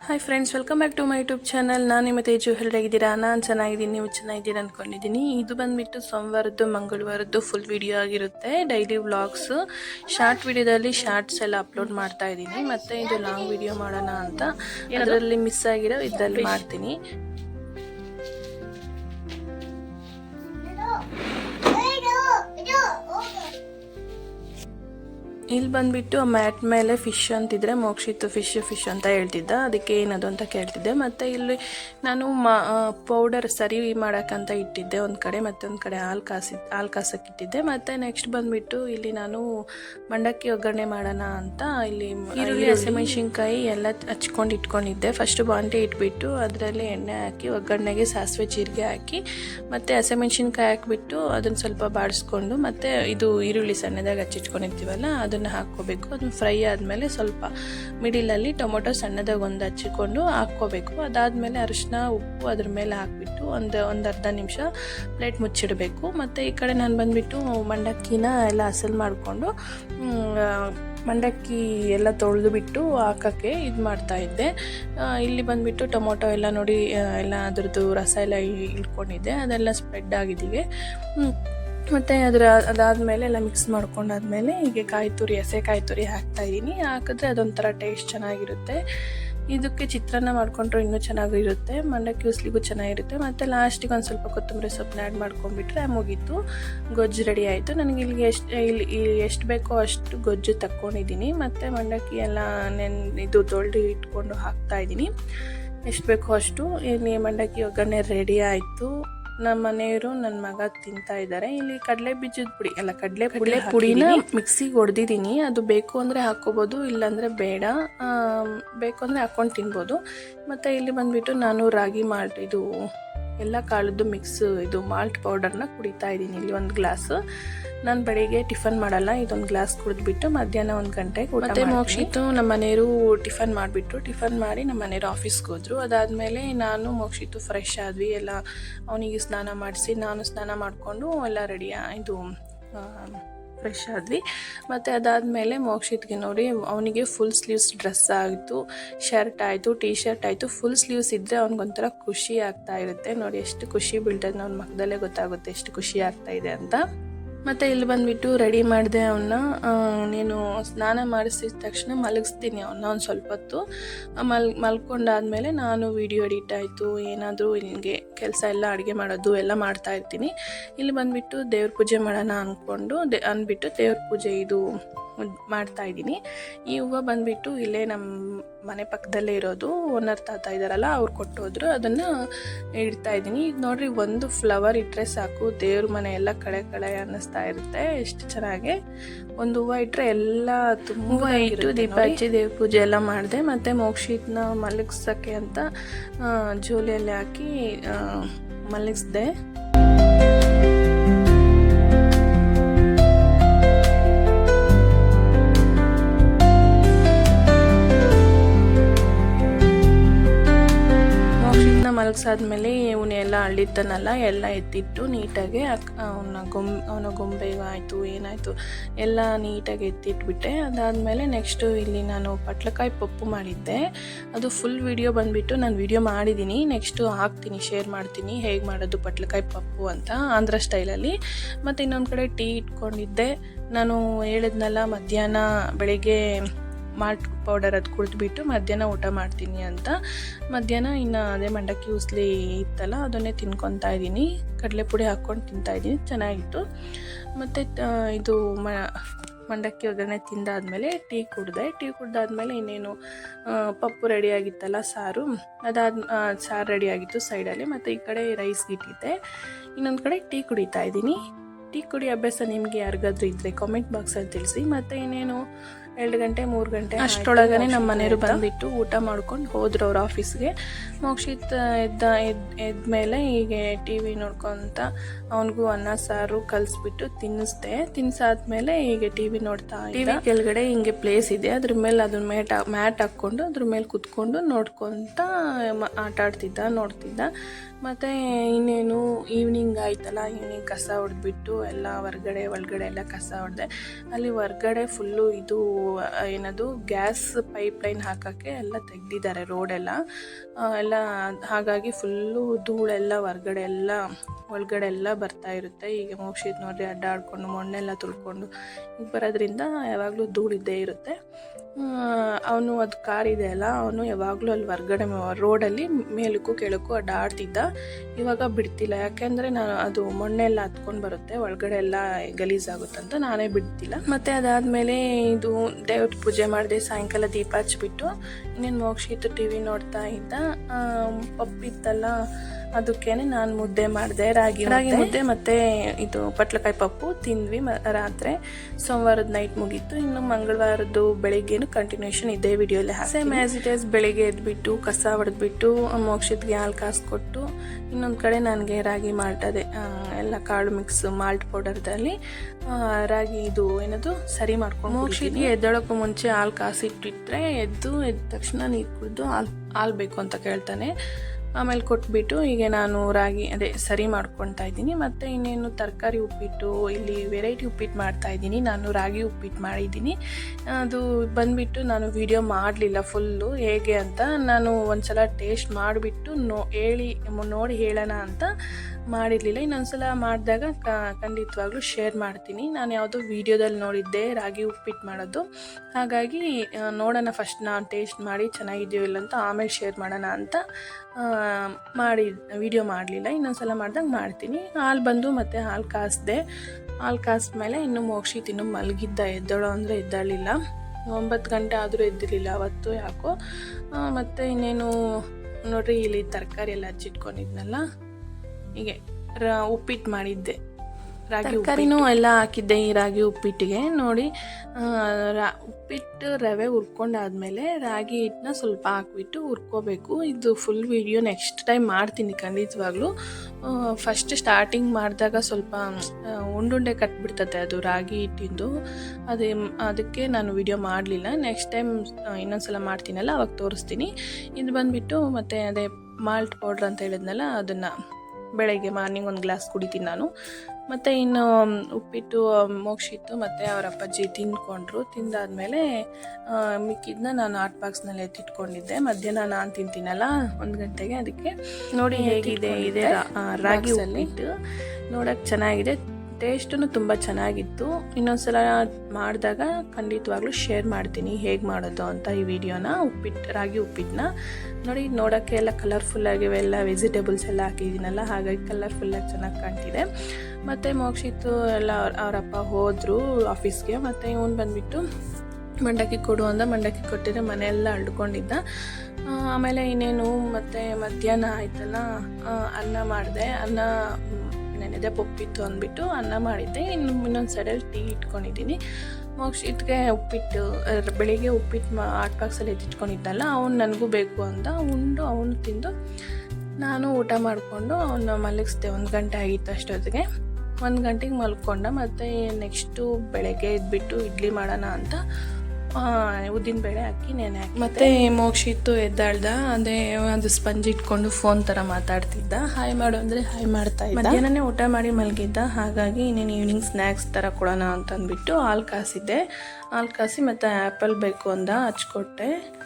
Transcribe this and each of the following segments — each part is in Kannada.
Hi friends welcome back to my YouTube channel ನಾನು ನಿಮ್ಮ ತೇಜು ಹೇಗಿದ್ದೀರಾ ನಾನು ಚೆನ್ನಾಗಿದ್ದೀನಿ ನೀವು ಚೆನ್ನಾಗಿದ್ದೀರಾ ಅಂದ್ಕೊಂಡಿದ್ದೀನಿ ಇದು ಬಂದುಬಿಟ್ಟು ಸೋಮವಾರದ್ದು ಮಂಗಳವಾರದ್ದು ಫುಲ್ ವಿಡಿಯೋ ಆಗಿರುತ್ತೆ. ಡೈಲಿ ವ್ಲಾಗ್ಸ್ ಶಾರ್ಟ್ ವಿಡಿಯೋದಲ್ಲಿ ಶಾರ್ಟ್ಸ್ ಎಲ್ಲ ಅಪ್ಲೋಡ್ ಮಾಡ್ತಾ ಇದ್ದೀನಿ. ಮತ್ತು ಇದು ಲಾಂಗ್ ವಿಡಿಯೋ ಮಾಡೋಣ ಅಂತ. ಅದರಲ್ಲಿ ಮಿಸ್ ಆಗಿರೋ ಇದರಲ್ಲಿ ಮಾಡ್ತೀನಿ. ಇಲ್ಲಿ ಬಂದ್ಬಿಟ್ಟು ಮ್ಯಾಟ್ ಮೇಲೆ ಫಿಶ್ ಅಂತಿದ್ರೆ ಮೋಕ್ಷಿತ್ತು ಫಿಶ್ ಫಿಶ್ ಅಂತ ಹೇಳ್ತಿದ್ದ. ಅದಕ್ಕೆ ಏನದು ಅಂತ ಕೇಳ್ತಿದ್ದೆ. ಮತ್ತು ಇಲ್ಲಿ ನಾನು ಮಾ ಪೌಡರ್ ಸರಿ ಮಾಡೋಕ್ಕಂತ ಇಟ್ಟಿದ್ದೆ. ಒಂದು ಕಡೆ ಮತ್ತು ಒಂದು ಕಡೆ ಹಾಲು ಕಾಸಿ ಹಾಲು ಕಾಸಕ್ಕೆ ಇಟ್ಟಿದ್ದೆ. ಮತ್ತು ನೆಕ್ಸ್ಟ್ ಬಂದುಬಿಟ್ಟು ಇಲ್ಲಿ ನಾನು ಮಂಡಕ್ಕಿ ಒಗ್ಗರಣೆ ಮಾಡೋಣ ಅಂತ ಇಲ್ಲಿ ಈರುಳ್ಳಿ ಹಸಿಮೆಣ್ಸಿನ್ಕಾಯಿ ಎಲ್ಲ ಹಚ್ಕೊಂಡು ಇಟ್ಕೊಂಡಿದ್ದೆ. ಫಸ್ಟ್ ಬಾಂಡೆ ಇಟ್ಬಿಟ್ಟು ಅದರಲ್ಲಿ ಎಣ್ಣೆ ಹಾಕಿ ಒಗ್ಗರಣೆಗೆ ಸಾಸಿವೆ ಜೀರಿಗೆ ಹಾಕಿ ಮತ್ತು ಹಸಿಮೆಣ್ಸಿನ್ಕಾಯಿ ಹಾಕಿಬಿಟ್ಟು ಅದನ್ನು ಸ್ವಲ್ಪ ಬಾಡಿಸ್ಕೊಂಡು ಮತ್ತು ಇದು ಈರುಳ್ಳಿ ಸಣ್ಣದಾಗಿ ಹಚ್ಚಿಟ್ಕೊಂಡಿರ್ತೀವಲ್ಲ ಅದನ್ನು ಹಾಕ್ಕೋಬೇಕು. ಅದನ್ನು ಫ್ರೈ ಆದಮೇಲೆ ಸ್ವಲ್ಪ ಮಿಡಿಲಲ್ಲಿ ಟೊಮೊಟೊ ಸಣ್ಣದಾಗಿ ಒಂದು ಹಚ್ಚಿಕೊಂಡು ಹಾಕ್ಕೋಬೇಕು. ಅದಾದಮೇಲೆ ಅರಿಶಿನ, ಉಪ್ಪು ಅದ್ರ ಮೇಲೆ ಹಾಕ್ಬಿಟ್ಟು ಒಂದು ಒಂದು ಅರ್ಧ ನಿಮಿಷ ಪ್ಲೇಟ್ ಮುಚ್ಚಿಡಬೇಕು. ಮತ್ತು ಈ ಕಡೆ ನಾನು ಬಂದುಬಿಟ್ಟು ಮಂಡಕ್ಕಿನ ಎಲ್ಲ ಹಸಲ್ ಮಾಡಿಕೊಂಡು ಮಂಡಕ್ಕಿ ಎಲ್ಲ ತೊಳೆದು ಬಿಟ್ಟು ಹಾಕೋಕ್ಕೆ ಇದು ಮಾಡ್ತಾ ಇದ್ದೆ. ಇಲ್ಲಿ ಬಂದುಬಿಟ್ಟು ಟೊಮೊಟೊ ಎಲ್ಲ ನೋಡಿ ಎಲ್ಲ ಅದರದ್ದು ರಸ ಎಲ್ಲ ಇಳ್ಕೊಂಡಿದ್ದೆ. ಅದೆಲ್ಲ ಸ್ಪ್ರೆಡ್ ಆಗಿದ್ದೀವಿ ಮತ್ತು ಅದರ ಅದಾದಮೇಲೆ ಎಲ್ಲ ಮಿಕ್ಸ್ ಮಾಡ್ಕೊಂಡಾದ್ಮೇಲೆ ಹೀಗೆ ಕಾಯಿ ತುರಿ ಹಸೆ ಕಾಯಿ ತುರಿ ಹಾಕ್ತಾ ಇದ್ದೀನಿ. ಹಾಕಿದ್ರೆ ಅದೊಂಥರ ಟೇಸ್ಟ್ ಚೆನ್ನಾಗಿರುತ್ತೆ. ಇದಕ್ಕೆ ಚಿತ್ರಾನ್ನ ಮಾಡ್ಕೊಂಡ್ರೆ ಇನ್ನೂ ಚೆನ್ನಾಗಿರುತ್ತೆ. ಮಂಡಕ್ಕಿ, ಉಸ್ಲಿಗೂ ಚೆನ್ನಾಗಿರುತ್ತೆ. ಮತ್ತು ಲಾಸ್ಟಿಗೆ ಒಂದು ಸ್ವಲ್ಪ ಕೊತ್ತಂಬರಿ ಸೊಪ್ಪನ್ನ ಆ್ಯಡ್ ಮಾಡ್ಕೊಂಡ್ಬಿಟ್ರೆ ಮುಗೀತು. ಗೊಜ್ಜು ರೆಡಿ ಆಯಿತು. ನನಗೆ ಇಲ್ಲಿಗೆ ಎಷ್ಟು ಇಲ್ಲಿ ಎಷ್ಟು ಬೇಕೋ ಅಷ್ಟು ಗೊಜ್ಜು ತಕ್ಕೊಂಡಿದ್ದೀನಿ. ಮತ್ತು ಮಂಡಕ್ಕಿ ಎಲ್ಲ ನೆನ್ ಇದು ತೊಳೆದು ಇಟ್ಕೊಂಡು ಹಾಕ್ತಾಯಿದ್ದೀನಿ ಎಷ್ಟು ಬೇಕೋ ಅಷ್ಟು. ಇಲ್ಲಿ ಮಂಡಕ್ಕಿ ಒಗ್ಗರಣೆ ರೆಡಿ ಆಯಿತು. ನಮ್ಮ ಮನೆಯವರು ನನ್ನ ಮಗ ತಿಂತಾ ಇದ್ದಾರೆ. ಇಲ್ಲಿ ಕಡಲೆ ಬೀಜದ ಪುಡಿ ಅಲ್ಲ ಕಡಲೆ ಕಡಲೆ ಪುಡಿನ ಮಿಕ್ಸಿಗೆ ಹೊಡೆದಿದ್ದೀನಿ ಅದು ಬೇಕು ಅಂದರೆ ಹಾಕ್ಕೋಬೋದು ಇಲ್ಲಾಂದರೆ ಬೇಡ. ಬೇಕು ಅಂದರೆ ಹಾಕ್ಕೊಂಡು ತಿನ್ಬೋದು. ಮತ್ತು ಇಲ್ಲಿ ಬಂದುಬಿಟ್ಟು ನಾನು ರಾಗಿ ಮಾಲ್ಟ್ ಇದು ಎಲ್ಲ ಕಾಳದ್ದು ಮಿಕ್ಸ್ ಇದು ಮಾಲ್ಟ್ ಪೌಡರ್ನ ಕುಡಿತಾ ಇದ್ದೀನಿ ಇಲ್ಲಿ ಒಂದು ಗ್ಲಾಸ್. ನಾನು ಬೆಳಿಗ್ಗೆ ಟಿಫನ್ ಮಾಡಲ್ಲ ಇದೊಂದು ಗ್ಲಾಸ್ ಕುಡಿದ್ಬಿಟ್ಟು ಮಧ್ಯಾಹ್ನ ಒಂದು ಗಂಟೆಗೆ ಮತ್ತೆ ಮೋಕ್ಷಿತು ನಮ್ಮ ಮನೆಯವರು ಟಿಫನ್ ಮಾಡಿಬಿಟ್ಟು ಟಿಫನ್ ಮಾಡಿ ನಮ್ಮ ಮನೆಯವರು ಆಫೀಸ್ಗೆ ಹೋದ್ರು. ಅದಾದಮೇಲೆ ನಾನು ಮೋಕ್ಷಿತು ಫ್ರೆಶ್ ಆದ್ವಿ. ಎಲ್ಲ ಅವನಿಗೆ ಸ್ನಾನ ಮಾಡಿಸಿ ನಾನು ಸ್ನಾನ ಮಾಡಿಕೊಂಡು ಎಲ್ಲ ರೆಡಿ ಇದು ಫ್ರೆಶ್ ಆದ್ವಿ. ಮತ್ತು ಅದಾದಮೇಲೆ ಮೋಕ್ಷಿತ್ಗೆ ನೋಡಿ ಅವನಿಗೆ ಫುಲ್ ಸ್ಲೀವ್ಸ್ ಡ್ರೆಸ್ ಆಯಿತು ಶರ್ಟ್ ಆಯಿತು ಟೀ ಶರ್ಟ್ ಆಯಿತು ಫುಲ್ ಸ್ಲೀವ್ಸ್ ಇದ್ದರೆ ಅವ್ನಿಗೊಂಥರ ಖುಷಿ ಆಗ್ತಾ ಇರುತ್ತೆ. ನೋಡಿ ಎಷ್ಟು ಖುಷಿ ಬೀಳ್ತದೆ. ಅವ್ನ ಮಕ್ಕದಲ್ಲೇ ಗೊತ್ತಾಗುತ್ತೆ ಎಷ್ಟು ಖುಷಿ ಆಗ್ತಾ ಇದೆ ಅಂತ. ಮತ್ತು ಇಲ್ಲಿ ಬಂದುಬಿಟ್ಟು ರೆಡಿ ಮಾಡಿದೆ ಅವನ್ನ ನೀನು ಸ್ನಾನ ಮಾಡಿಸಿದ ತಕ್ಷಣ ಮಲಗಿಸ್ತೀನಿ ಅವನ್ನ ಒಂದು ಸ್ವಲ್ಪ ಹೊತ್ತು. ಮಲ್, ಮಲ್ಕೊಂಡಾದ್ಮೇಲೆ ನಾನು ವಿಡಿಯೋ ಎಡಿಟ್ ಆಯಿತು. ಏನಾದರೂ ಹಿಂಗೆ ಕೆಲಸ ಎಲ್ಲ ಅಡುಗೆ ಮಾಡೋದು ಎಲ್ಲ ಮಾಡ್ತಾ ಇರ್ತೀನಿ. ಇಲ್ಲಿ ಬಂದುಬಿಟ್ಟು ದೇವ್ರ ಪೂಜೆ ಮಾಡೋಣ ಅಂದ್ಕೊಂಡು ದೇ ಅಂದ್ಬಿಟ್ಟು ದೇವ್ರ ಪೂಜೆ ಇದು ಮಾಡ್ತಾ ಇದ್ದೀನಿ. ಈ ಹೂವು ಬಂದುಬಿಟ್ಟು ಇಲ್ಲೇ ನಮ್ಮ ಮನೆ ಪಕ್ಕದಲ್ಲೇ ಇರೋದು. ಓನರ್ ತಾತ ಇದ್ದಾರಲ್ಲ ಅವ್ರು ಕೊಟ್ಟೋದ್ರು. ಅದನ್ನು ಇಡ್ತಾ ಇದ್ದೀನಿ. ಈಗ ನೋಡ್ರಿ ಒಂದು ಫ್ಲವರ್ ಇಟ್ಟರೆ ಸಾಕು. ದೇವ್ರ ಮನೆ ಎಲ್ಲ ಕಳೆ ಕಳೆ ಅನ್ನಿಸ್ತಾ ಇರುತ್ತೆ. ಎಷ್ಟು ಚೆನ್ನಾಗಿ. ಒಂದು ಹೂವು ಇಟ್ಟರೆ ಎಲ್ಲ ತುಂಬ ಇಟ್ಟು ದೀಪ ಹಚ್ಚಿ ದೇವ್ರ ಪೂಜೆ ಎಲ್ಲ ಮಾಡಿದೆ. ಮತ್ತು ಮೋಕ್ಷಿತ್ನ ಮಲಗಿಸೋಕ್ಕೆ ಅಂತ ಜೋಲಿಯಲ್ಲಿ ಹಾಕಿ ಮಲಗಿಸ್ದೆ. ಮಲಗಿಸಾದ್ಮೇಲೆ ಇವನ್ನೆಲ್ಲ ಅಳ್ಳಿದ್ದಾನಲ್ಲ ಎಲ್ಲ ಎತ್ತಿಟ್ಟು ನೀಟಾಗಿ ಅವನ ಗೊಂಬೆ, ಅವನ ಗೊಂಬೆಗಾಯಿತು ಏನಾಯಿತು ಎಲ್ಲ ನೀಟಾಗಿ ಎತ್ತಿಟ್ಬಿಟ್ಟೆ. ಅದಾದಮೇಲೆ ನೆಕ್ಸ್ಟು ಇಲ್ಲಿ ನಾನು ಪಟ್ಲಕಾಯಿ ಪಪ್ಪು ಮಾಡಿದ್ದೆ. ಅದು ಫುಲ್ ವಿಡಿಯೋ ಬಂದುಬಿಟ್ಟು ನಾನು ವಿಡಿಯೋ ಮಾಡಿದ್ದೀನಿ ನೆಕ್ಸ್ಟು ಹಾಕ್ತೀನಿ ಶೇರ್ ಮಾಡ್ತೀನಿ ಹೇಗೆ ಮಾಡೋದು ಪಟ್ಲಕಾಯಿ ಪಪ್ಪು ಅಂತ ಆಂಧ್ರ ಸ್ಟೈಲಲ್ಲಿ ಮತ್ತು ಇನ್ನೊಂದು ಕಡೆ ಟೀ ಇಟ್ಕೊಂಡಿದ್ದೆ. ನಾನು ಹೇಳಿದ್ನಲ್ಲ ಮಧ್ಯಾಹ್ನ ಬೆಳಗ್ಗೆ ಮಾಲ್ಟ್ ಪೌಡರ್ ಅದು ಕುಡಿದ್ಬಿಟ್ಟು ಮಧ್ಯಾಹ್ನ ಊಟ ಮಾಡ್ತೀನಿ ಅಂತ. ಮಧ್ಯಾಹ್ನ ಇನ್ನು ಅದೇ ಮಂಡಕ್ಕಿ ಉಸ್ಲಿ ಇತ್ತಲ್ಲ, ಅದನ್ನೇ ತಿನ್ಕೊತಾ ಇದ್ದೀನಿ. ಕಡಲೆ ಪುಡಿ ಹಾಕ್ಕೊಂಡು ತಿಂತಾ ಇದ್ದೀನಿ, ಚೆನ್ನಾಗಿತ್ತು. ಮತ್ತು ಇದು ಮ, ಮಂಡಕ್ಕಿ ಒಗ್ಗರಣೆ ತಿಂದಾದಮೇಲೆ ಟೀ ಕುಡಿದೆ. ಟೀ ಕುಡ್ದಾದ್ಮೇಲೆ ಇನ್ನೇನು ಪಪ್ಪು ರೆಡಿ ಆಗಿತ್ತಲ್ಲ ಸಾರು, ಅದಾದ ಸಾರು ರೆಡಿ ಆಗಿತ್ತು ಸೈಡಲ್ಲಿ. ಮತ್ತು ಈ ಕಡೆ ರೈಸ್ ಇಟ್ಟಿದ್ದೆ ಇನ್ನೊಂದು ಕಡೆ ಟೀ ಕುಡಿತಾ ಇದ್ದೀನಿ. ಟೀ ಕುಡಿ ಅಭ್ಯಾಸ ನಿಮಗೆ ಯಾರಿಗಾದ್ರೂ ಇದ್ದರೆ ಕಾಮೆಂಟ್ ಬಾಕ್ಸಲ್ಲಿ ತಿಳಿಸಿ. ಮತ್ತು ಇನ್ನೇನು ಎರಡು ಗಂಟೆ ಮೂರು ಗಂಟೆ ಅಷ್ಟೊಳಗನೆ ನಮ್ಮ ಮನೆಯವರು ಬಂದುಬಿಟ್ಟು ಊಟ ಮಾಡ್ಕೊಂಡು ಹೋದ್ರು ಅವ್ರ ಆಫೀಸ್ಗೆ. ಮೋಕ್ಷಿತ್ ಎದ್ದ ಎದ್ದ ಮೇಲೆ ಹೀಗೆ ಟಿ ವಿ ನೋಡ್ಕೊತ ಅವನಿಗೂ ಅನ್ನ ಸಾರು ಕಲಿಸ್ಬಿಟ್ಟು ತಿನ್ನಿಸ್ದೆ. ತಿನ್ಸಾದ್ಮೇಲೆ ಹೀಗೆ ಟಿ ವಿ ನೋಡ್ತಾ ಟಿ ವಿ ಕೆಳಗಡೆ ಹಿಂಗೆ ಪ್ಲೇಸ್ ಇದೆ. ಅದ್ರ ಮೇಲೆ ಅದನ್ನ ಮ್ಯಾಟ್ ಮ್ಯಾಟ್ ಹಾಕ್ಕೊಂಡು ಅದ್ರ ಮೇಲೆ ಕುತ್ಕೊಂಡು ನೋಡ್ಕೊತ ಆಟ ಆಡ್ತಿದ್ದ ನೋಡ್ತಿದ್ದ. ಮತ್ತು ಇನ್ನೇನು ಈವ್ನಿಂಗ್ ಆಯ್ತಲ್ಲ ಈವ್ನಿಂಗ್ ಕಸ ಹೊಡೆದ್ಬಿಟ್ಟು ಎಲ್ಲ ಹೊರ್ಗಡೆ ಒಳಗಡೆ ಎಲ್ಲ ಕಸ ಹೊಡೆದೆ. ಅಲ್ಲಿ ಹೊರ್ಗಡೆ ಫುಲ್ಲು ಇದು ಏನದು ಗ್ಯಾಸ್ ಪೈಪ್ ಲೈನ್ ಹಾಕೋಕ್ಕೆ ಎಲ್ಲ ತೆಗ್ದಿದ್ದಾರೆ ರೋಡೆಲ್ಲ ಎಲ್ಲ ಹಾಗಾಗಿ ಫುಲ್ಲು ಧೂಳೆಲ್ಲ ಹೊರ್ಗಡೆ ಎಲ್ಲ ಒಳಗಡೆ ಎಲ್ಲ ಬರ್ತಾ ಇರುತ್ತೆ. ಈಗ ಮೋಕ್ಷಿತ್ ನೋಡಿ ಅಡ್ಡಾಡ್ಕೊಂಡು, ಮಣ್ಣೆಲ್ಲ ತುಳ್ಕೊಂಡು ಈಗ ಬರೋದ್ರಿಂದ ಯಾವಾಗಲೂ ಧೂಳಿದ್ದೇ ಇರುತ್ತೆ. ಅವನು ಅದು ಕಾರ್ ಇದೆ ಅಲ್ಲ, ಅವನು ಯಾವಾಗಲೂ ಅಲ್ಲಿ ಹೊರ್ಗಡೆ ರೋಡಲ್ಲಿ ಮೇಲಕ್ಕೂ ಕೆಳಕ್ಕೂ ಅಡ್ಡಾಡ್ತಿದ್ದ. ಇವಾಗ ಬಿಡ್ತಿಲ್ಲ. ಯಾಕೆಂದರೆ ನಾನು ಅದು ಮಣ್ಣೆಲ್ಲ ಹತ್ಕೊಂಡು ಬರುತ್ತೆ, ಒಳಗಡೆ ಎಲ್ಲ ಗಲೀಜಾಗುತ್ತಂತ ನಾನೇ ಬಿಡ್ತಿಲ್ಲ. ಮತ್ತು ಅದಾದಮೇಲೆ ಇದು ದೇವ್ರ ಪೂಜೆ ಮಾಡಿದೆ ಸಾಯಂಕಾಲ ದೀಪ ಹಚ್ಚಿಬಿಟ್ಟು ಇನ್ನೇನು ಮೋಕ್ಷಿತ್ತು ಟಿ ವಿ ನೋಡ್ತಾ ಇದ್ದ. ಪಪ್ಪಿತ್ತಲ್ಲ ಅದಕ್ಕೇನೆ ನಾನು ಮುದ್ದೆ ಮಾಡಿದೆ ರಾಗಿ ರಾಗಿ ಮುದ್ದೆ ಮತ್ತೆ ಇದು ಪಟ್ಲಕಾಯಿ ಪಪ್ಪು ತಿಂದ್ವಿ ರಾತ್ರಿ. ಸೋಮವಾರದ ನೈಟ್ ಮುಗೀತು. ಇನ್ನು ಮಂಗಳವಾರದ್ದು ಬೆಳಿಗ್ಗೆನು ಕಂಟಿನ್ಯೂಷನ್ ಇದೆ ವಿಡಿಯೋಲಿ ಸೇಮ್ ಆಸ್ ಇಟ್ ಈಸ್ ಬೆಳಿಗ್ಗೆ ಎದ್ಬಿಟ್ಟು ಕಸ ಹೊಡೆದ್ಬಿಟ್ಟು ಮೋಕ್ಷಿತ್ಗೆ ಹಾಲು ಕಾಸ್ಕೊಟ್ಟು ಇನ್ನೊಂದು ಕಡೆ ನನಗೆ ರಾಗಿ ಮಾಲ್ಟದೆ ಎಲ್ಲ ಕಾಳು ಮಿಕ್ಸ್ ಮಾಲ್ಟ್ ಪೌಡರ್ದಲ್ಲಿ ರಾಗಿ ಇದು ಏನದು ಸರಿ ಮಾಡ್ಕೊಂಡು ಮೋಕ್ಷಿತ್ಗೆ ಎದ್ದೊಳಕ್ಕೂ ಮುಂಚೆ ಹಾಲು ಕಾಸಿಟ್ಟಿಟ್ರೆ ಎದ್ದು ಎದ್ದ ತಕ್ಷಣ ನೀರು ಕುಡಿದು ಹಾಲು ಹಾಲು ಬೇಕು ಅಂತ ಕೇಳ್ತಾನೆ. ಆಮೇಲೆ ಕೊಟ್ಬಿಟ್ಟು ಈಗ ನಾನು ರಾಗಿ, ಅದೇ ಸರಿ ಮಾಡ್ಕೊತಾ ಇದ್ದೀನಿ. ಮತ್ತು ಇನ್ನೇನು ತರಕಾರಿ ಉಪ್ಪಿಟ್ಟು, ಇಲ್ಲಿ ವೆರೈಟಿ ಉಪ್ಪಿಟ್ಟು ಮಾಡ್ತಾ ಇದ್ದೀನಿ. ನಾನು ರಾಗಿ ಉಪ್ಪಿಟ್ಟು ಮಾಡಿದ್ದೀನಿ. ಅದು ಬಂದುಬಿಟ್ಟು ನಾನು ವಿಡಿಯೋ ಮಾಡಲಿಲ್ಲ ಫುಲ್ಲು ಹೇಗೆ ಅಂತ ನಾನು ಒಂದು ಸಲ ಟೇಸ್ಟ್ ಮಾಡಿಬಿಟ್ಟು ನೋ ಹೇಳಿ ನೋಡಿ ಹೇಳೋಣ ಅಂತ ಮಾಡಿರಲಿಲ್ಲ. ಇನ್ನೊಂದ್ಸಲ ಮಾಡಿದಾಗ ಖಂಡಿತವಾಗ್ಲೂ ಶೇರ್ ಮಾಡ್ತೀನಿ. ನಾನು ಯಾವುದೋ ವಿಡಿಯೋದಲ್ಲಿ ನೋಡಿದ್ದೆ, ರಾಗಿ ಉಪ್ಪಿಟ್ಟು ಮಾಡೋದು. ಹಾಗಾಗಿ ನೋಡೋಣ ಫಸ್ಟ್ ನಾನು ಟೇಸ್ಟ್ ಮಾಡಿ ಚೆನ್ನಾಗಿದೆಯೋ ಇಲ್ಲ ಅಂತ ಆಮೇಲೆ ಶೇರ್ ಮಾಡೋಣ ಅಂತ ಮಾಡಿ ವಿಡಿಯೋ ಮಾಡಲಿಲ್ಲ. ಇನ್ನೊಂದ್ಸಲ ಮಾಡಿದಾಗ ಮಾಡ್ತೀನಿ. ಹಾಲು ಬಂದು ಮತ್ತು ಹಾಲು ಕಾಸಿದೆ. ಹಾಲು ಕಾಸಿದ್ಮೇಲೆ ಇನ್ನು ಮೋಕ್ಷಿ ತಿನ್ನು ಮಲಗಿದ್ದ, ಎದ್ದಳು ಅಂದರೆ ಎದ್ದಾಳಿಲ್ಲ. ಒಂಬತ್ತು ಗಂಟೆ ಆದರೂ ಎದ್ದಿರಲಿಲ್ಲ ಅವತ್ತು ಯಾಕೋ. ಮತ್ತು ಇನ್ನೇನು, ನೋಡ್ರಿ ಇಲ್ಲಿ ತರಕಾರಿ ಎಲ್ಲ ಹಚ್ಚಿಟ್ಕೊಂಡಿದ್ನಲ್ಲ. ಹೀಗೆ ಉಪ್ಪಿಟ್ಟು ಮಾಡಿದ್ದೆ. ರಾಗಿ ತರಕಾರಿನೂ ಎಲ್ಲ ಹಾಕಿದ್ದೆ ಈ ರಾಗಿ ಉಪ್ಪಿಟ್ಟಿಗೆ. ನೋಡಿ ಉಪ್ಪಿಟ್ಟು ರವೆ ಹುರ್ಕೊಂಡಾದ್ಮೇಲೆ ರಾಗಿ ಹಿಟ್ಟನ್ನ ಸ್ವಲ್ಪ ಹಾಕ್ಬಿಟ್ಟು ಹುರ್ಕೋಬೇಕು. ಇದು ಫುಲ್ ವಿಡಿಯೋ ನೆಕ್ಸ್ಟ್ ಟೈಮ್ ಮಾಡ್ತೀನಿ ಖಂಡಿತವಾಗ್ಲೂ. ಫಸ್ಟ್ ಸ್ಟಾರ್ಟಿಂಗ್ ಮಾಡಿದಾಗ ಸ್ವಲ್ಪ ಉಂಡುಂಡೆ ಕಟ್ಬಿಡ್ತತೆ ಅದು ರಾಗಿ ಹಿಟ್ಟಿಂದು. ಅದೇ, ಅದಕ್ಕೆ ನಾನು ವಿಡಿಯೋ ಮಾಡಲಿಲ್ಲ. ನೆಕ್ಸ್ಟ್ ಟೈಮ್ ಇನ್ನೊಂದ್ಸಲ ಮಾಡ್ತೀನಲ್ಲ, ಅವಾಗ ತೋರಿಸ್ತೀನಿ. ಇದು ಬಂದುಬಿಟ್ಟು ಮತ್ತು ಅದೇ ಮಾಲ್ಟ್ ಪೌಡ್ರ್ ಅಂತ ಹೇಳಿದ್ನಲ್ಲ, ಅದನ್ನು ಬೆಳಗ್ಗೆ ಮಾರ್ನಿಂಗ್ ಒಂದು ಗ್ಲಾಸ್ ಕುಡಿತೀನಿ ನಾನು. ಮತ್ತು ಇನ್ನು ಉಪ್ಪಿಟ್ಟು ಮೋಕ್ಷಿತ್ತು ಮತ್ತು ಅವರ ಅಪ್ಪಾಜಿ ತಿಂದ್ಕೊಂಡ್ರು. ತಿಂದಾದಮೇಲೆ ಮಿಕ್ಕಿದ್ನ ನಾನು ಆರ್ಟ್ ಬಾಕ್ಸ್ನಲ್ಲಿ ಎತ್ತಿಟ್ಕೊಂಡಿದ್ದೆ. ಮಧ್ಯಾಹ್ನ ನಾನು ತಿಂತೀನಲ್ಲ ಒಂದು ಗಂಟೆಗೆ ಅದಕ್ಕೆ ನೋಡಿ ಹೇಗಿದೆ ಇದೆ ರಾಗಿ ಉಪ್ಪಿಟ್ಟು. ನೋಡೋಕ್ಕೆ ಚೆನ್ನಾಗಿದೆ. ಟೇಸ್ಟೂ ತುಂಬ ಚೆನ್ನಾಗಿತ್ತು. ಇನ್ನೊಂದ್ಸಲ ಮಾಡಿದಾಗ ಖಂಡಿತವಾಗ್ಲೂ ಶೇರ್ ಮಾಡ್ತೀನಿ ಹೇಗೆ ಮಾಡೋದು ಅಂತ ಈ ವಿಡಿಯೋನ ಉಪ್ಪಿಟ್ಟು ರಾಗಿ ಉಪ್ಪಿಟ್ಟನ್ನ ನೋಡಿ ನೋಡೋಕ್ಕೆ ಎಲ್ಲ ಕಲರ್ಫುಲ್ಲಾಗಿ ಎಲ್ಲ ವೆಜಿಟೇಬಲ್ಸ್ ಎಲ್ಲ ಹಾಕಿದ್ದೀನಲ್ಲ, ಹಾಗಾಗಿ ಕಲರ್ಫುಲ್ಲಾಗಿ ಚೆನ್ನಾಗಿ ಕಾಣ್ತಿದೆ. ಮತ್ತು ಮೋಕ್ಷಿತ್ತು ಎಲ್ಲ ಅವ್ರ, ಅವರಪ್ಪ ಹೋದರು ಆಫೀಸ್ಗೆ ಮತ್ತು ಇವನು ಬಂದುಬಿಟ್ಟು ಮಂಡಕ್ಕಿ ಕೊಡು ಅಂದ, ಮಂಡಕ್ಕಿ ಕೊಟ್ಟಿದ್ರೆ ಮನೆಯೆಲ್ಲ ಅಳ್ಕೊಂಡಿದ್ದ. ಆಮೇಲೆ ಇನ್ನೇನು, ಮತ್ತು ಮಧ್ಯಾಹ್ನ ಆಯ್ತಲ್ಲ ಅನ್ನ ಮಾಡಿದೆ. ಅನ್ನ ನೆನೆದೆ ಪಪ್ಪಿತ್ತು ಅಂದ್ಬಿಟ್ಟು ಅನ್ನ ಮಾಡಿದ್ದೆ. ಇನ್ನು ಇನ್ನೊಂದು ಸೈಡಲ್ಲಿ ಟೀ ಇಟ್ಕೊಂಡಿದ್ದೀನಿ. ಮೋಕ್ಷಿತ್ಗೆ ಉಪ್ಪಿಟ್ಟು ಬೆಳಿಗ್ಗೆ ಉಪ್ಪಿಟ್ಟು ಆಟ್ ಬಾಕ್ಸಲ್ಲಿ ಎತ್ತಿಟ್ಕೊಂಡಿದ್ದಲ್ಲ ಅವ್ನು ನನಗೂ ಬೇಕು ಅಂತ ಉಂಡು ಅವನು ತಿಂದು ನಾನು ಊಟ ಮಾಡಿಕೊಂಡು ಅವನ್ನ ಮಲಗಿಸ್ದೆ. ಒಂದು ಗಂಟೆ ಆಗಿತ್ತು ಅಷ್ಟೊತ್ತಿಗೆ. ಒಂದು ಗಂಟೆಗೆ ಮಲ್ಕೊಂಡ ಮತ್ತು ನೆಕ್ಸ್ಟು ಬೆಳಗ್ಗೆ ಎದ್ಬಿಟ್ಟು ಇಡ್ಲಿ ಮಾಡೋಣ ಅಂತ ಉದ್ದಿನ ಬೇಳೆ ಹಾಕಿ ನೆನೆ ಹಾಕಿ ಮತ್ತೆ ಮೋಕ್ಷಿತ್ತು ಎದ್ದಾಳ್ದ ಅದೇ ಅದು ಸ್ಪಂಜ್ ಇಟ್ಕೊಂಡು ಫೋನ್ ತರ ಮಾತಾಡ್ತಿದ್ದ. ಹಾಯ್ ಮಾಡು ಅಂದ್ರೆ ಹಾಯ್ ಮಾಡ್ತಾ ಇದ್ದ. ಮಧ್ಯಾಹ್ನನೇ ಊಟ ಮಾಡಿ ಮಲಗಿದ್ದ. ಹಾಗಾಗಿ ಇನ್ನೇನು ಈವ್ನಿಂಗ್ ಸ್ನ್ಯಾಕ್ಸ್ ತರ ಕೊಡೋಣ ಅಂತ ಅಂದ್ಬಿಟ್ಟು ಹಾಲು ಕಾಸಿದ್ದೆ. ಹಾಲು ಕಾಸಿ ಮತ್ತೆ ಆ್ಯಪಲ್ ಬೇಕು ಅಂದ ಹಚ್ಕೊಟ್ಟೆ.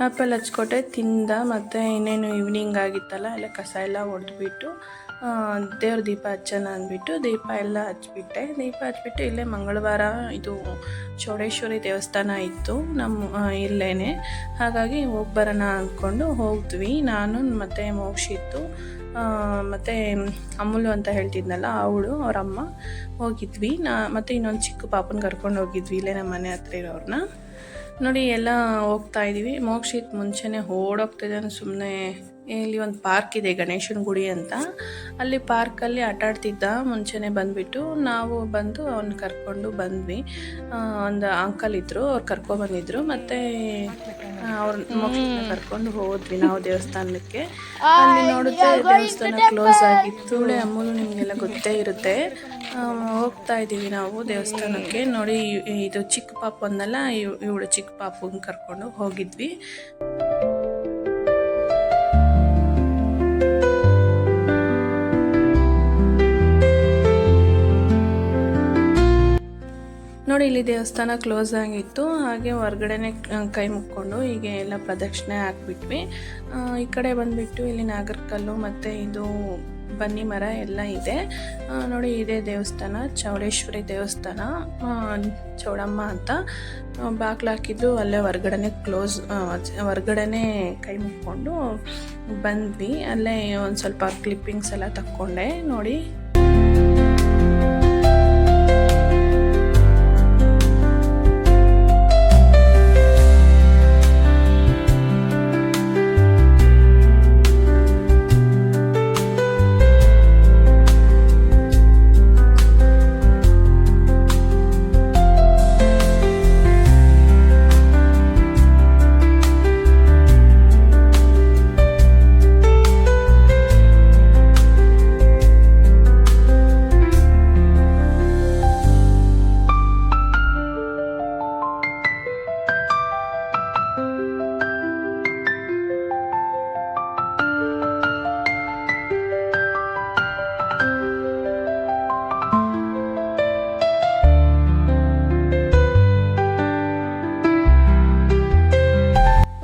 ಆ್ಯಪಲ್ ಹಚ್ಕೊಟ್ಟೆ ತಿಂದ. ಮತ್ತು ಇನ್ನೇನು ಈವ್ನಿಂಗ್ ಆಗಿತ್ತಲ್ಲ ಎಲ್ಲ ಕಸ ಎಲ್ಲ ಹೊಡೆದ್ಬಿಟ್ಟು ದೇವ್ರ ದೀಪ ಹಚ್ಚೋಣ ಅಂದ್ಬಿಟ್ಟು ದೀಪ ಎಲ್ಲ ಹಚ್ಬಿಟ್ಟೆ. ದೀಪ ಹಚ್ಬಿಟ್ಟು ಇಲ್ಲೇ ಮಂಗಳವಾರ ಇದು ಚೌಡೇಶ್ವರಿ ದೇವಸ್ಥಾನ ಇತ್ತು ನಮ್ಮ ಇಲ್ಲೇ ಹಾಗಾಗಿ ಹೋಗಿ ಬರೋಣ ಅಂದ್ಕೊಂಡು ಹೋದ್ವಿ. ನಾನು ಮತ್ತು ಮೋಕ್ಷಿತ್ತು. ಮತ್ತು ಅಮೂಲು ಅಂತ ಹೇಳ್ತಿದ್ನಲ್ಲ ಅವಳು, ಅವರಮ್ಮ, ಹೋಗಿದ್ವಿ. ನಾ, ಮತ್ತು ಇನ್ನೊಂದು ಚಿಕ್ಕ ಪಾಪನ ಕರ್ಕೊಂಡು ಹೋಗಿದ್ವಿ ಇಲ್ಲೇ ನಮ್ಮ ಮನೆ ಹತ್ರ ಇರೋರನ್ನ ನೋಡಿ ಎಲ್ಲ ಹೋಗ್ತಾ ಇದ್ದೀವಿ ಮೋಕ್ಷಿತ್ ಮುಂಚೆನೇ ಓಡೋಗ್ತಿದ್ದಾನೆ ಸುಮ್ಮನೆ ಇಲ್ಲಿ ಒಂದು ಪಾರ್ಕ್ ಇದೆ ಗಣೇಶನ ಗುಡಿ ಅಂತ. ಅಲ್ಲಿ ಪಾರ್ಕಲ್ಲಿ ಆಟ ಆಡ್ತಿದ್ದ ಮುಂಚೆನೇ ಬಂದುಬಿಟ್ಟು ನಾವು ಬಂದು ಅವ್ನ ಕರ್ಕೊಂಡು ಬಂದ್ವಿ. ಒಂದು ಅಂಕಲ್ ಇದ್ದರು ಅವ್ರು ಕರ್ಕೊಬಂದಿದ್ರು ಮತ್ತು ಅವ್ರ ಕರ್ಕೊಂಡು ಹೋದ್ವಿ ನಾವು ದೇವಸ್ಥಾನಕ್ಕೆ. ಅಲ್ಲಿ ನೋಡಿದ್ರೆ ದೇವಸ್ಥಾನ ಕ್ಲೋಸ್ ಆಗಿತ್ತು. ಅಮ್ಮನು ನಿಮಗೆಲ್ಲ ಗೊತ್ತೇ ಇರುತ್ತೆ. ಹೋಗ್ತಾ ಇದ್ದೀವಿ ನಾವು ದೇವಸ್ಥಾನಕ್ಕೆ. ನೋಡಿ, ಇದು ಚಿಕ್ಕ ಪಾಪು ಅಂದಲ್ಲ ಇವಳು ಚಿಕ್ಕ ಪಾಪುನ ಕರ್ಕೊಂಡು ಹೋಗಿದ್ವಿ. ನೋಡಿ, ಇಲ್ಲಿ ದೇವಸ್ಥಾನ ಕ್ಲೋಸ್ ಆಗಿತ್ತು. ಹಾಗೆ ಹೊರಗಡೆನೆ ಕೈ ಮುಕ್ಕೊಂಡು ಹೀಗೆ ಎಲ್ಲ ಪ್ರದಕ್ಷಿಣೆ ಹಾಕ್ಬಿಟ್ವಿ. ಈ ಕಡೆ ಬಂದ್ಬಿಟ್ಟು ಇಲ್ಲಿ ನಾಗರಕಲ್ಲು ಮತ್ತು ಇದು ಬನ್ನಿ ಮರ ಎಲ್ಲ ಇದೆ. ನೋಡಿ, ಇದೇ ದೇವಸ್ಥಾನ, ಚೌಡೇಶ್ವರಿ ದೇವಸ್ಥಾನ ಚೌಡಮ್ಮ ಅಂತ. ಬಾಗ್ಲು ಹಾಕಿದ್ದು ಅಲ್ಲೇ ಹೊರ್ಗಡೆನೆ ಕ್ಲೋಸ್ ಹೊರ್ಗಡೆನೆ ಕೈ ಮುಕ್ಕೊಂಡು ಬಂದ್ವಿ. ಅಲ್ಲೇ ಒಂದು ಸ್ವಲ್ಪ ಕ್ಲಿಪ್ಪಿಂಗ್ಸ್ ಎಲ್ಲ ತಕ್ಕೊಂಡೆ. ನೋಡಿ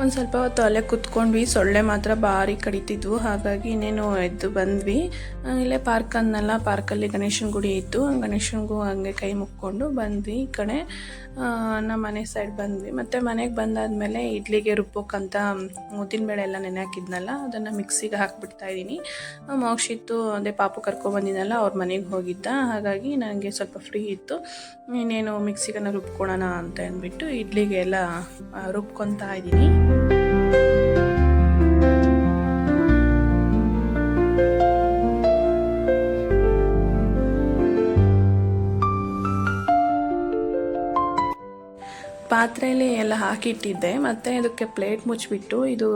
ಒಂದು ಸ್ವಲ್ಪ ಹೊತ್ತು ಅಲ್ಲೇ ಕುತ್ಕೊಂಡ್ವಿ, ಸೊಳ್ಳೆ ಮಾತ್ರ ಭಾರಿ ಕಡಿತಿದ್ವು. ಹಾಗಾಗಿ ಇನ್ನೇನು ಎದ್ದು ಬಂದ್ವಿ. ಇಲ್ಲೇ ಪಾರ್ಕ್ ಅಂದಲ್ಲ ಪಾರ್ಕಲ್ಲಿ ಗಣೇಶನ ಗುಡಿ ಇತ್ತು. ಗಣೇಶನಿಗೂ ಹಂಗೆ ಕೈ ಮುಕ್ಕೊಂಡು ಬಂದ್ವಿ ಈ ಕಡೆ. ನಮ್ಮ ಮನೆ ಸೈಡ್ ಬಂದ್ವಿ. ಮತ್ತು ಮನೆಗೆ ಬಂದಾದಮೇಲೆ ಇಡ್ಲಿಗೆ ರುಬ್ಬೋಕ್ಕಂತ ಉದ್ದಿನಬೇಳೆ ಎಲ್ಲ ನೆನೆ ಹಾಕಿದ್ನಲ್ಲ, ಅದನ್ನು ಮಿಕ್ಸಿಗೆ ಹಾಕ್ಬಿಡ್ತಾ ಇದ್ದೀನಿ. ಮೋಕ್ಷಿತ್ತು ಅದೇ ಪಾಪು ಕರ್ಕೊಬಂದಿದ್ದಲ್ಲ ಅವ್ರ ಮನೆಗೆ ಹೋಗಿದ್ದ. ಹಾಗಾಗಿ ನನಗೆ ಸ್ವಲ್ಪ ಫ್ರೀ ಇತ್ತು. ಇನ್ನೇನು ಮಿಕ್ಸಿಗನ್ನು ರುಬ್ಕೊಳ್ಳೋಣ ಅಂತ ಅಂದ್ಬಿಟ್ಟು ಇಡ್ಲಿಗೆ ಎಲ್ಲ ರುಬ್ಕೊತಾ ಇದ್ದೀನಿ. ಪಾತ್ರೆಯಲ್ಲಿ ಎಲ್ಲ ಹಾಕಿಟ್ಟಿದ್ದೆ ಮತ್ತು ಇದಕ್ಕೆ ಪ್ಲೇಟ್ ಮುಚ್ಚಿಬಿಟ್ಟು ಇದು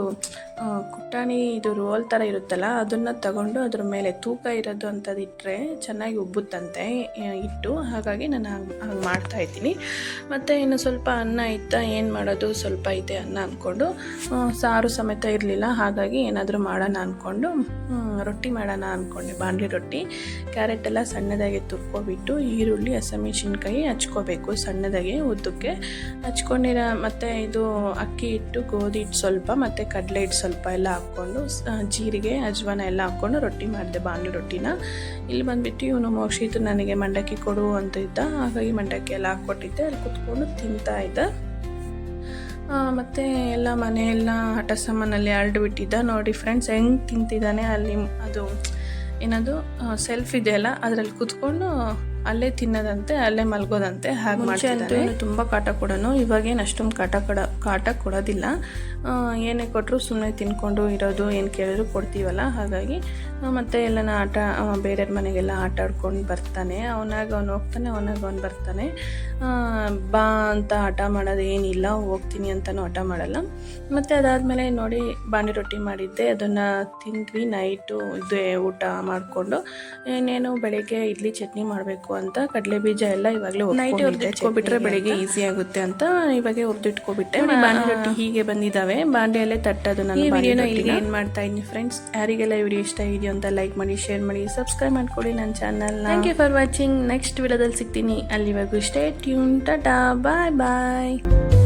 ಕುಟ್ಟಾಣಿ ಇದು ರೋಲ್ ಥರ ಇರುತ್ತಲ್ಲ, ಅದನ್ನು ತಗೊಂಡು ಅದ್ರ ಮೇಲೆ ತೂಕ ಇರೋದು ಅಂಥದ್ದು ಇಟ್ಟರೆ ಚೆನ್ನಾಗಿ ಉಬ್ಬುತ್ತಂತೆ ಇಟ್ಟು ಹಾಗಾಗಿ ನಾನು ಹಂಗೆ ಹಂಗೆ ಮಾಡ್ತಾ ಇದ್ದೀನಿ. ಮತ್ತು ಇನ್ನು ಸ್ವಲ್ಪ ಅನ್ನ ಇತ್ತ ಏನು ಮಾಡೋದು ಸ್ವಲ್ಪ ಇದೆ ಅನ್ನ ಅಂದ್ಕೊಂಡು ಸಾರು ಸಮೇತ ಇರಲಿಲ್ಲ, ಹಾಗಾಗಿ ಏನಾದರೂ ಮಾಡೋಣ ಅಂದ್ಕೊಂಡು ರೊಟ್ಟಿ ಮಾಡೋಣ ಅಂದ್ಕೊಂಡೆ ಬಾಣಲಿ ರೊಟ್ಟಿ. ಕ್ಯಾರೆಟ್ ಎಲ್ಲ ಸಣ್ಣದಾಗಿ ತುರ್ಕೊಬಿಟ್ಟು ಈರುಳ್ಳಿ ಹಸಿಮೆಣಸಿನ್ಕಾಯಿ ಹಚ್ಕೋಬೇಕು ಸಣ್ಣದಾಗಿ ಉದ್ದಕ್ಕೆ. ಹಚ್ಕೊಂಡಿರೋ, ಮತ್ತು ಇದು ಅಕ್ಕಿ ಹಿಟ್ಟು, ಗೋಧಿ ಹಿಟ್ಟು ಸ್ವಲ್ಪ, ಮತ್ತು ಕಡಲೆ ಇಟ್ಟು ಸ್ವಲ್ಪ ಎಲ್ಲ ಹಾಕ್ಕೊಂಡು ಜೀರಿಗೆ, ಅಜ್ವಾನ ಎಲ್ಲ ಹಾಕ್ಕೊಂಡು ರೊಟ್ಟಿ ಮಾಡಿದೆ, ಬಾಣಲಿ ರೊಟ್ಟಿನ. ಇಲ್ಲಿ ಬಂದುಬಿಟ್ಟು ಇವನು ಮೋಕ್ಷಿತು ನನಗೆ ಮಂಡಕ್ಕಿ ಕೊಡು ಅಂತ ಇದ್ದ. ಹಾಗಾಗಿ ಮಂಡಕ್ಕಿ ಎಲ್ಲ ಹಾಕ್ಕೊಟ್ಟಿದ್ದೆ. ಅಲ್ಲಿ ಕುತ್ಕೊಂಡು ತಿಂತಾ ಇದ್ದ. ಮತ್ತು ಎಲ್ಲ ಮನೆಯೆಲ್ಲ ಆಟ ಸಾಮಾನಲ್ಲಿ ಹರಡು ಬಿಟ್ಟಿದ್ದ. ನೋಡಿ ಫ್ರೆಂಡ್ಸ್ ಹೆಂಗೆ ತಿಂತಿದ್ದಾನೆ ಅಲ್ಲಿ, ಅದು, ಏನದು ಸೆಲ್ಫ್ ಇದೆಯಲ್ಲ, ಅದರಲ್ಲಿ ಕುತ್ಕೊಂಡು ಅಲ್ಲೇ ತಿನ್ನೋದಂತೆ ಅಲ್ಲೇ ಮಲ್ಗೋದಂತೆ ಹಾಗೆ ಮಾಡ್ತಾರೆ ತುಂಬ ಕಾಟ ಕೊಡೋನು ಇವಾಗೇನು ಅಷ್ಟೊಂದು ಕಾಟ ಕೊಡ ಕಾಟ ಕೊಡೋದಿಲ್ಲ. ಏನೇ ಕೊಟ್ಟರು ಸುಮ್ಮನೆ ತಿನ್ಕೊಂಡು ಇರೋದು ಏನು ಕೇಳಿದ್ರು ಕೊಡ್ತೀವಲ್ಲ ಹಾಗಾಗಿ ಮತ್ತೆ ಎಲ್ಲನ ಆಟ ಬೇರೆಯವ್ರ ಮನೆಗೆಲ್ಲ ಆಟ ಆಡ್ಕೊಂಡು ಬರ್ತಾನೆ. ಅವನಾಗ ಅವ್ನು ಹೋಗ್ತಾನೆ ಅವನಾಗ ಅವ್ನು ಬರ್ತಾನೆ. ಬಾ ಅಂತ ಹಠ ಮಾಡೋದು ಏನಿಲ್ಲ ಹೋಗ್ತೀನಿ ಅಂತಲೂ ಹಠ ಮಾಡಲ್ಲ. ಮತ್ತು ಅದಾದಮೇಲೆ ನೋಡಿ ಬಾಂಡಿ ರೊಟ್ಟಿ ಮಾಡಿದ್ದೆ ಅದನ್ನು ತಿಂದ್ವಿ ನೈಟು ಇದು ಊಟ ಮಾಡಿಕೊಂಡು. ಇನ್ನೇನು ಬೆಳಗ್ಗೆ ಇಡ್ಲಿ ಚಟ್ನಿ ಮಾಡಬೇಕು ಅಂತ ಕಡಲೆ ಬೀಜ ಎಲ್ಲ ಇವಾಗಲೇ ನೈಟ್ ಹುರಿದಿಟ್ಕೊಬಿಟ್ರೆ ಬೆಳಿಗ್ಗೆ ಈಸಿ ಆಗುತ್ತೆ ಅಂತ ಇವಾಗೆ ಹುರಿದಿಟ್ಕೊಬಿಟ್ಟೆ ಬಾಂಡಿ ರೊಟ್ಟಿ ಹೀಗೆ ಬಂದಿದ್ದಾವೆ ಬಾಂಡಿಯಲ್ಲೇ ತಟ್ಟೋದು ನಾನು ವಿಡಿಯೋನ ಇಲ್ಲಿಗೆ ಏನು ಮಾಡ್ತಾ ಇದ್ದೀನಿ ಫ್ರೆಂಡ್ಸ್ ಯಾರಿಗೆಲ್ಲ ವಿಡಿಯೋ ಇಷ್ಟ ಇದೆಯೋ ಅಂತ ಲೈಕ್ ಮಾಡಿ ಶೇರ್ ಮಾಡಿ ಸಬ್ಸ್ಕ್ರೈಬ್ ಮಾಡ್ಕೊಳ್ಳಿ ನನ್ನ channel thank you for watching next ವಿಡಿಯೋದಲ್ಲಿ ಸಿಗ್ತೀನಿ. ಅಲ್ಲಿವರೆಗೂ stay tune. Tada. Bye bye.